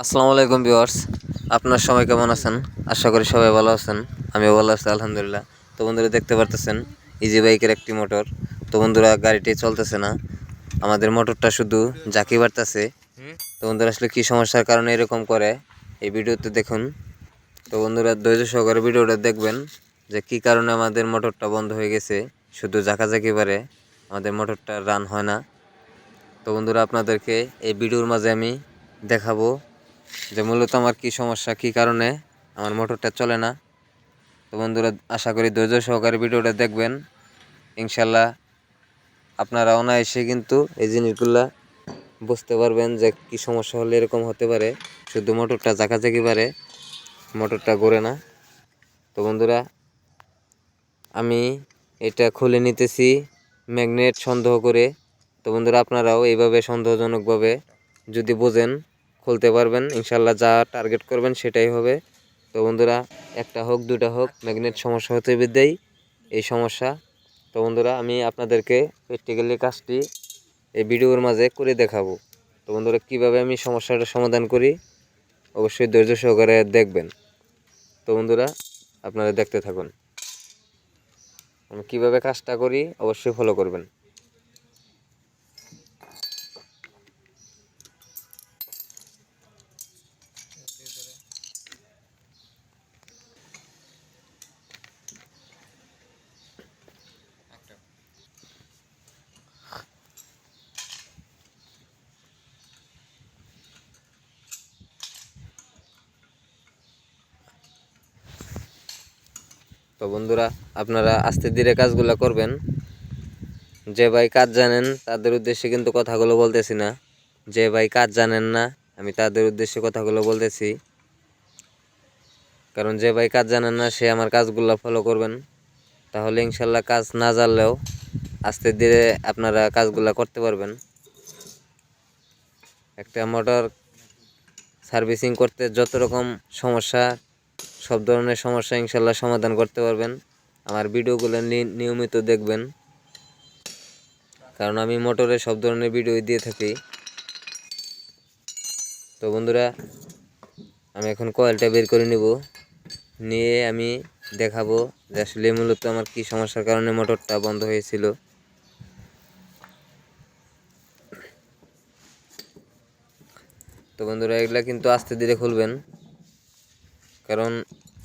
আসসালামু আলাইকুম ভিউয়ার্স। আপনার সবাই কেমন আছেন? আশা করি সবাই ভালো আছেন। আমিও ভালো আছি, আলহামদুলিল্লাহ। তো বন্ধুরা, দেখতে পারতেছেন ইজি বাইকের একটি মোটর তো বন্ধুরা, গাড়িটি চলতেছে না। আমাদের মোটরটা শুধু জাকি বাড়তেছে। তো বন্ধুরা, আসলে কী সমস্যার কারণে এরকম করে? এই ভিডিওতে দেখুন। তো বন্ধুরা, ধৈর্য সহকারে ভিডিওটা দেখবেন, যে কি কারণে আমাদের মোটরটা বন্ধ হয়ে গেছে। শুধু জাকাজাকি পারে আমাদের মোটরটা রান হয় না। তো বন্ধুরা, আপনাদেরকে এই ভিডিওর মাঝে আমি দেখাবো যে মূলত আমার কি সমস্যা, কি কারণে আমার মোটরটা চলে না। তো বন্ধুরা, আশা করি ধৈর্য সহকারে ভিডিওটা দেখবেন। ইনশাল্লাহ আপনারা অনায়াসে কিন্তু এই জিনিসগুলা বুঝতে পারবেন যে কি সমস্যা হলে এরকম হতে পারে। শুধু মোটরটা জাকাজাকি পারে মোটরটা ঘোরে না। তো বন্ধুরা, আমি এটা খুলে নিতেছি ম্যাগনেট সন্দেহ করে। তো বন্ধুরা, আপনারাও এইভাবে সন্দেহজনকভাবে যদি বোঝেন খুলতে পারবেন। ইনশাল্লাহ যা টার্গেট করবেন সেটাই হবে। তো বন্ধুরা, একটা হোক দুটা হোক ম্যাগনেট সমস্যা হতে বিদ্যেই এই সমস্যা। তো বন্ধুরা, আমি আপনাদেরকে প্র্যাকটিক্যালি কাজটি এই ভিডিওর মাঝে করে দেখাবো। তো বন্ধুরা, কীভাবে আমি সমস্যাটা সমাধান করি? অবশ্যই ধৈর্য সহকারে দেখবেন। তো বন্ধুরা, আপনারা দেখতে থাকুন। আমি কীভাবে কাজটা করি, অবশ্যই ফলো করবেন। তো বন্ধুরা, আপনারা আস্তে ধীরে কাজগুলো করবেন। যে ভাই কাজ জানেন, তাদের উদ্দেশ্যে কিন্তু কথাগুলো বলতেছি না। যে ভাই কাজ জানেন না, আমি তাদের উদ্দেশ্যে কথাগুলো বলতেছি। কারণ যে ভাই কাজ জানেন না, সে আমার কাজগুলো ফলো করবেন। তাহলে ইনশাল্লাহ কাজ না জানলেও আস্তে ধীরে আপনারা কাজগুলো করতে পারবেন। একটা মোটর সার্ভিসিং করতে যত রকম সমস্যা সব ধরনের সমস্যা ইনশাল্লাহ সমাধান করতে পারবেন। আমার ভিডিওগুলো নিয়মিত দেখবেন। কারণ আমি মোটরে সব ধরনের ভিডিও দিয়ে থাকি। তো বন্ধুরা, আমি এখন কয়েলটা বের করে নিব। নিয়ে আমি দেখাবো যে আসলে মূলত আমার কি সমস্যার কারণে মোটরটা বন্ধ হয়েছিল। তো বন্ধুরা, এগুলা কিন্তু আস্তে ধীরে খুলবেন। কারণ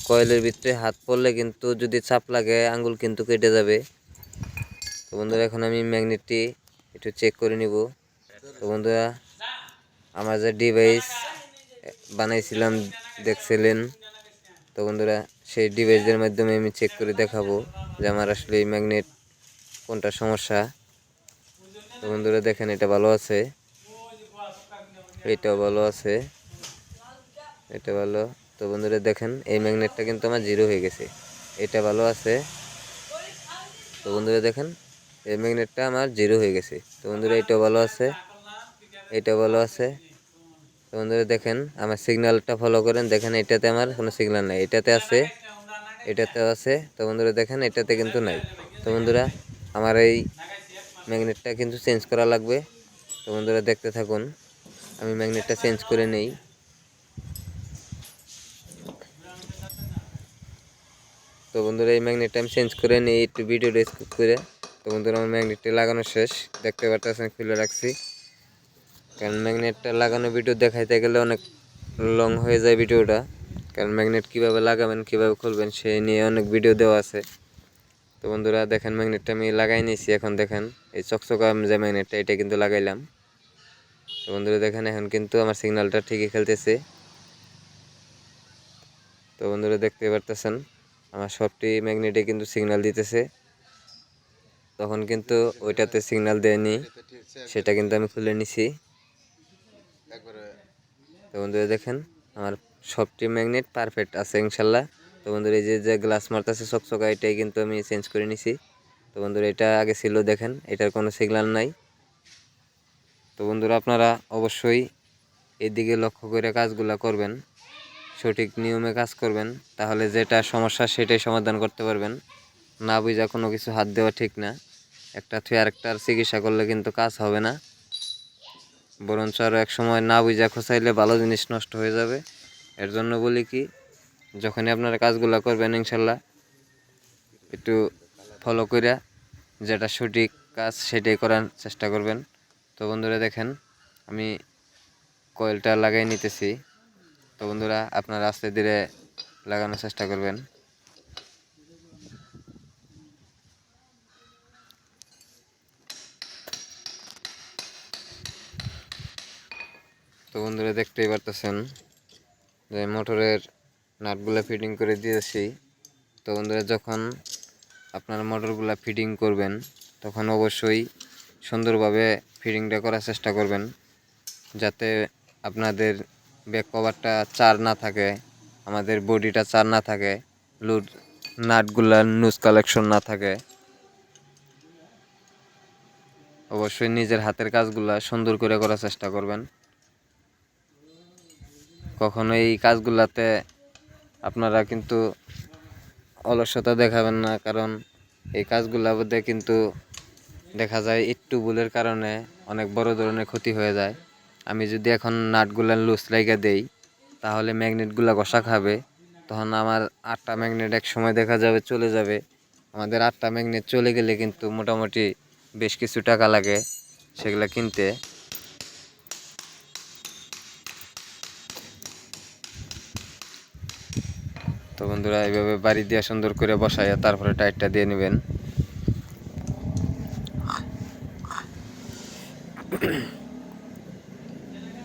কয়েলের ভিতরে হাত পড়লে কিন্তু যদি চাপ লাগে, আঙ্গুল কিন্তু কেটে যাবে। তো বন্ধুরা, এখন আমি ম্যাগনেটটি একটু চেক করে নিব। তো বন্ধুরা, আমার যে ডিভাইস বানাইছিলাম, দেখছিলেন? তো বন্ধুরা, সেই ডিভাইসের মাধ্যমে আমি চেক করে দেখাবো যে আমার আসলে ম্যাগনেট কোনটা সমস্যা। তো বন্ধুরা, দেখেন, এটা ভালো আছে। এটাও ভালো আছে। এটা ভালো। তো বন্ধুরা দেখেন, এই ম্যাগনেটটা কিন্তু আমার জিরো হয়ে গেছে। এটা ভালো আছে। তো বন্ধুরা দেখেন, এই ম্যাগনেটটা আমার জিরো হয়ে গেছে। তো বন্ধুরা এটাও ভালো আছে। এটাও ভালো আছে। তো বন্ধুরা দেখেন, আমার সিগন্যালটা ফলো করেন। দেখেন, এটাতে আমার কোনো সিগন্যাল নাই। এটাতে আছে, এটাতেও আছে। তো বন্ধুরা দেখেন, এটাতে কিন্তু নাই। তো বন্ধুরা, আমার এই ম্যাগনেটটা কিন্তু চেঞ্জ করা লাগবে। তো বন্ধুরা দেখতে থাকুন, আমি ম্যাগনেটটা চেঞ্জ করে নেই। তো বন্ধুরা, এই ম্যাগনেটটা আমি চেঞ্জ করে নিই একটু ভিডিওটা স্কিপ করে, তো বন্ধুরা, আমার ম্যাগনেটটা লাগানো শেষ। দেখতে পারতেছেন, খুলে রাখছি। কারণ ম্যাগনেটটা লাগানো ভিডিও দেখাইতে গেলে অনেক লং হয়ে যায় ভিডিওটা কারণ ম্যাগনেট কীভাবে লাগাবেন, কীভাবে খুলবেন সেই নিয়ে অনেক ভিডিও দেওয়া আছে। তো বন্ধুরা, দেখেন ম্যাগনেটটা আমি লাগাই নিয়েছি, এখন দেখেন, এই চকচকা যে ম্যাগনেটটা এটা কিন্তু লাগাইলাম। তো বন্ধুরা, দেখেন, এখন কিন্তু আমার সিগন্যালটা ঠিকই খেলতেছে। তো বন্ধুরা, দেখতে পারতেছেন আমার সবটি ম্যাগনেটে কিন্তু সিগন্যাল দিতেছে। তখন কিন্তু ওইটাতে সিগন্যাল দেয়নি। সেটা কিন্তু আমি খুলে নিছি। তো বন্ধুরা দেখেন, আমার সবটি ম্যাগনেট পারফেক্ট আছে ইনশাল্লাহ। তো বন্ধুরা এই যে যে গ্লাস মারতেছে চকচকা, এটাই কিন্তু আমি চেঞ্জ করে নিছি। তো বন্ধুরা এটা আগে ছিল, দেখেন, এটার কোনো সিগন্যাল নাই। তো বন্ধুরা আপনারা অবশ্যই এদিকে লক্ষ্য করে কাজগুলা করবেন। সঠিক নিয়মে কাজ করবেন, তাহলে যেটা সমস্যা সেটাই সমাধান করতে পারবেন। না বুঝা কোনো কিছু হাত দেওয়া ঠিক না। একটা থুয়ে আরেকটার চিকিৎসা করলে কিন্তু কাজ হবে না। বরঞ্চ আরও এক সময় না বুঝা খোঁচাইলে ভালো জিনিস নষ্ট হয়ে যাবে। এর জন্য বলি কি, যখনই আপনারা কাজগুলো করবেন ইনশাল্লাহ, একটু ফলো করিয়া যেটা সঠিক কাজ সেটাই করার চেষ্টা করবেন। তো বন্ধুরা দেখেন, আমি কয়েলটা লাগাই নিতেছি। তো বন্ধুরা, আপনারা আস্তে ধীরে লাগানোর চেষ্টা করবেন। তো বন্ধুরা, দেখতেই পারতেছেন যে মোটরের নাটগুলো ফিটিং করে দিয়েছি। তো বন্ধুরা, যখন আপনার মোটরগুলো ফিটিং করবেন, তখন অবশ্যই সুন্দরভাবে ফিটিংটা করার চেষ্টা করবেন, যাতে আপনাদের ব্যাক কভারটা চার না থাকে, আমাদের বডিটা চার না থাকে লুড নাটগুলার নুজ কালেকশন না থাকে। অবশ্যই নিজের হাতের কাজগুলা সুন্দর করে করার চেষ্টা করবেন। কখনো এই কাজগুলাতে আপনারা কিন্তু অলসতা দেখাবেন না, কারণ এই কাজগুলোর মধ্যে কিন্তু দেখা যায় একটু ভুলের কারণে অনেক বড় ধরনের ক্ষতি হয়ে যায়। আমি যদি এখন নাটগুলা লুজ লাইগা দেই, তাহলে ম্যাগনেটগুলো ঘষা খাবে। তখন আমার আটটা ম্যাগনেট এক সময় দেখা যাবে, চলে যাবে। আমাদের আটটা ম্যাগনেট চলে গেলে কিন্তু মোটামুটি বেশ কিছু টাকা লাগে সেগুলো কিনতে। তো বন্ধুরা এইভাবে বাড়ি দিয়ে সুন্দর করে বসাইয়া তারপরে টাইটটা দিয়ে নেবেন।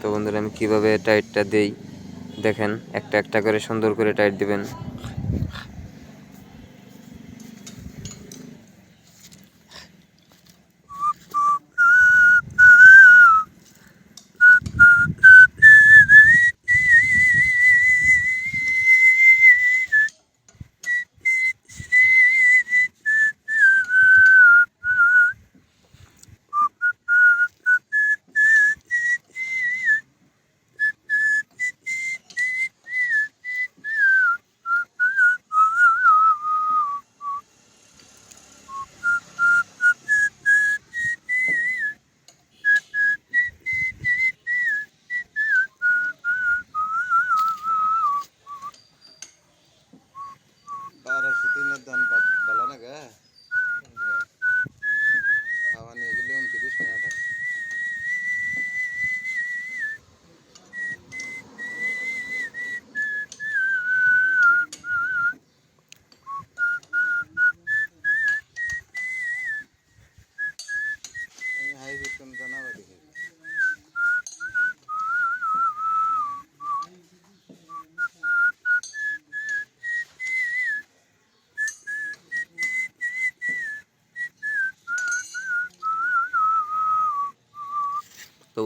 তো বন্ধুরা আমি কীভাবে টাইটটা দিই? দেখেন একটা একটা করে সুন্দর করে টাইট দিবেন।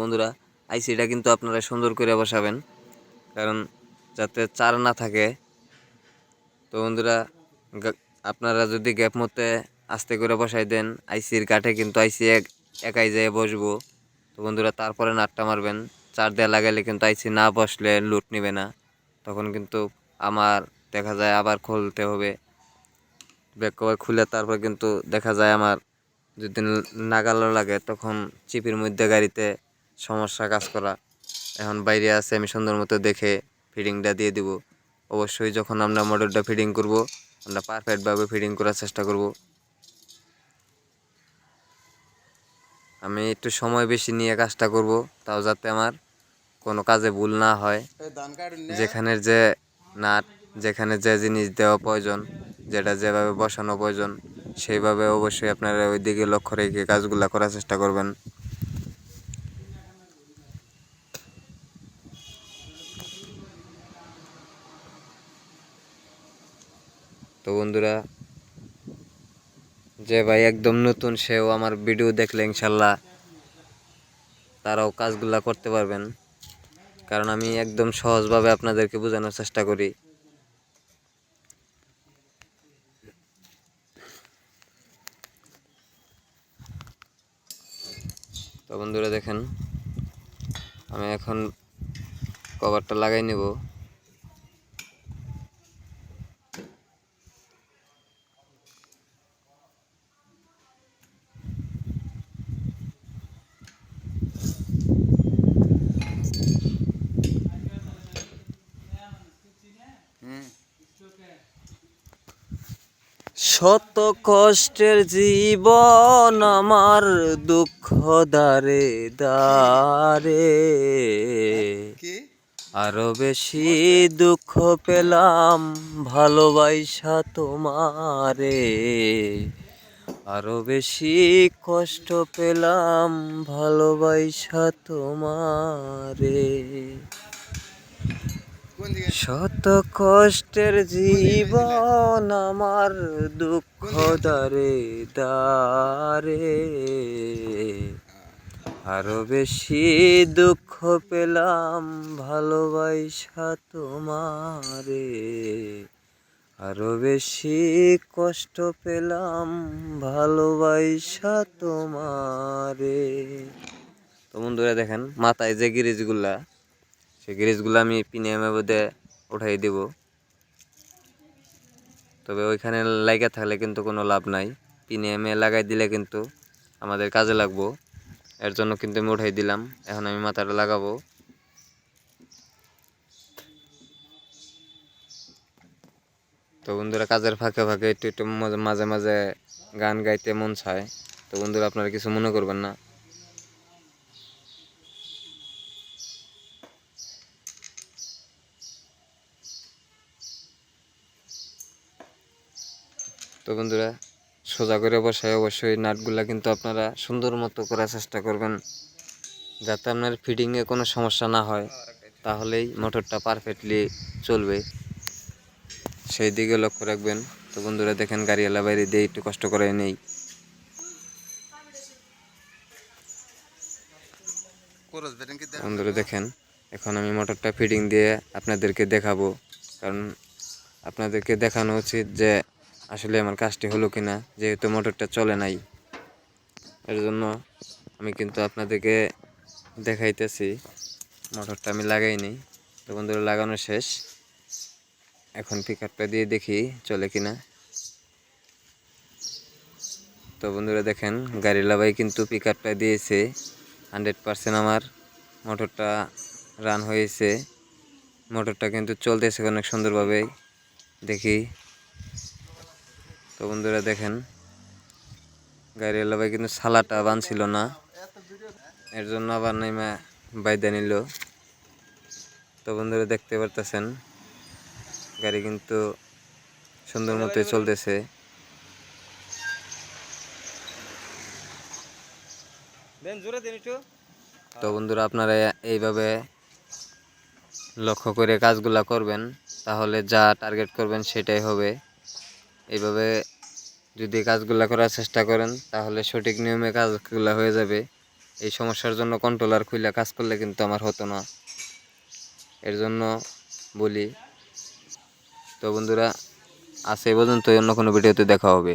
বন্ধুরা আইসিটা কিন্তু আপনারা সুন্দর করে বসাবেন। কারণ যাতে চার না থাকে। তো বন্ধুরা আপনারা যদি গ্যাপ মতে আস্তে করে বসাই দেন, আইসির কাঠে কিন্তু আইসি এক একাই যেয়ে বসবো। তো বন্ধুরা, তারপরে নাটটা মারবেন। চার দেওয়া লাগাইলে কিন্তু আইসি না বসলে লুট নিবে না। তখন কিন্তু আমার দেখা যায় আবার খুলতে হবে। ব্যাক কভার খুলে তারপর কিন্তু দেখা যায় আমার যদি নাগালো লাগে, তখন চিপির মধ্যে গাড়িতে সমস্যা কাজ করা। এখন বাইরে আছে আমি সুন্দর মতো দেখে ফিডিংটা দিয়ে দিব। অবশ্যই যখন আমরা মডেলটা ফিডিং করব আমরা পারফেক্টভাবে ফিডিং করার চেষ্টা করব। আমি একটু সময় বেশি নিয়ে কাজটা করব তাও যাতে আমার কোনো কাজে ভুল না হয়। যেখানের যে নাট যেখানে যে জিনিস দেওয়া প্রয়োজন যেটা যেভাবে বসানো প্রয়োজন সেইভাবে অবশ্যই আপনারা ওই দিকে লক্ষ্য রেখে কাজগুলা করার চেষ্টা করবেন। তো বন্ধুরা, যে ভাই একদম নতুন, সেও আমার ভিডিও দেখলে ইনশাল্লাহ তারাও কাজগুলা করতে পারবেন। কারণ আমি একদম সহজভাবে আপনাদেরকে বোঝানোর চেষ্টা করি। তো বন্ধুরা দেখেন, আমি এখন কভারটা লাগাই নেব। শত কষ্টের জীবন আমার দুঃখ দারে দারে আরও বেশি দুঃখ পেলাম ভালোবাসা তোমারে। আরও বেশি কষ্ট পেলাম ভালোবাসা তোমারে। শত কষ্টের জীবন আমার দুঃখ দারে দারে। আরও বেশি দুঃখ পেলাম ভালোবাসা তোমারে। আরও বেশি কষ্ট পেলাম ভালোবাসা তোমারে। তো বন্ধুরা দেখেন, মাথায় যে গিরিজগুলা সেই গিরিজগুলো আমি পিনিয়ামের মধ্যে উঠাই দেব। তবে ওইখানে লাগা থাকলে কিন্তু কোনো লাভ নাই। পিনিয়ামে লাগাই দিলে কিন্তু আমাদের কাজে লাগবো। এর জন্য কিন্তু আমি উঠাই দিলাম। এখন আমি মাথাটা লাগাবো। তো বন্ধুরা, কাজের ফাঁকে ফাঁকে একটু একটু মাঝে- মাঝে গান গাইতে মন চায়। তো বন্ধুরা, আপনারা কিছু মনে করবেন না। তো বন্ধুরা, সোজা করে বসায় অবশ্যই নাটগুলা কিন্তু আপনারা সুন্দর মতো করার চেষ্টা করবেন। যাতে আপনার ফিডিংয়ে কোনো সমস্যা না হয়, তাহলেই মোটরটা পারফেক্টলি চলবে। সেই দিকে লক্ষ্য রাখবেন। তো বন্ধুরা, দেখেন গাড়িওয়ালা বাইরে দিয়ে একটু কষ্ট করে নেই। বন্ধুরা, দেখেন, এখন আমি মোটরটা ফিটিং দিয়ে আপনাদেরকে দেখাবো। কারণ আপনাদেরকে দেখানো উচিত যে আসলে আমার কাজটি হলো কিনা, যেহেতু মোটরটা চলে নাই এর জন্য আমি কিন্তু আপনাদেরকে দেখাইতেছি। মোটরটা আমি লাগাইনি। তো বন্ধুরা, লাগানো শেষ। এখন পিকআপটা দিয়ে দেখি চলে কিনা। তো বন্ধুরা, দেখেন গাড়ি লাভাই কিন্তু পিকআপটা দিয়েছে। হান্ড্রেড পার্সেন্ট আমার মোটরটা রান হয়েছে। মোটরটা কিন্তু চলতেছে অনেক সুন্দরভাবে। দেখি তো বন্ধুরা দেখেন গাড়ি ভাই কিন্তু সালাটা বানছিল না। এর জন্য আবার নাইমা বাইদা নিল। তো বন্ধুরা দেখতে পারতেছেন গাড়ি কিন্তু সুন্দর মতোই চলতেছে। তো বন্ধুরা আপনারা এইভাবে লক্ষ্য করে কাজগুলা করবেন তাহলে যা টার্গেট করবেন সেটাই হবে। এইভাবে যদি কাজগুলো করার চেষ্টা করেন, তাহলে সঠিক নিয়মে কাজগুলা হয়ে যাবে। এই সমস্যার জন্য কন্ট্রোলার খুলে কাজ করলে কিন্তু আমার হতো না। এর জন্য বলি, তো বন্ধুরা, আজ এই পর্যন্ত অন্য কোনো ভিডিওতে দেখা হবে।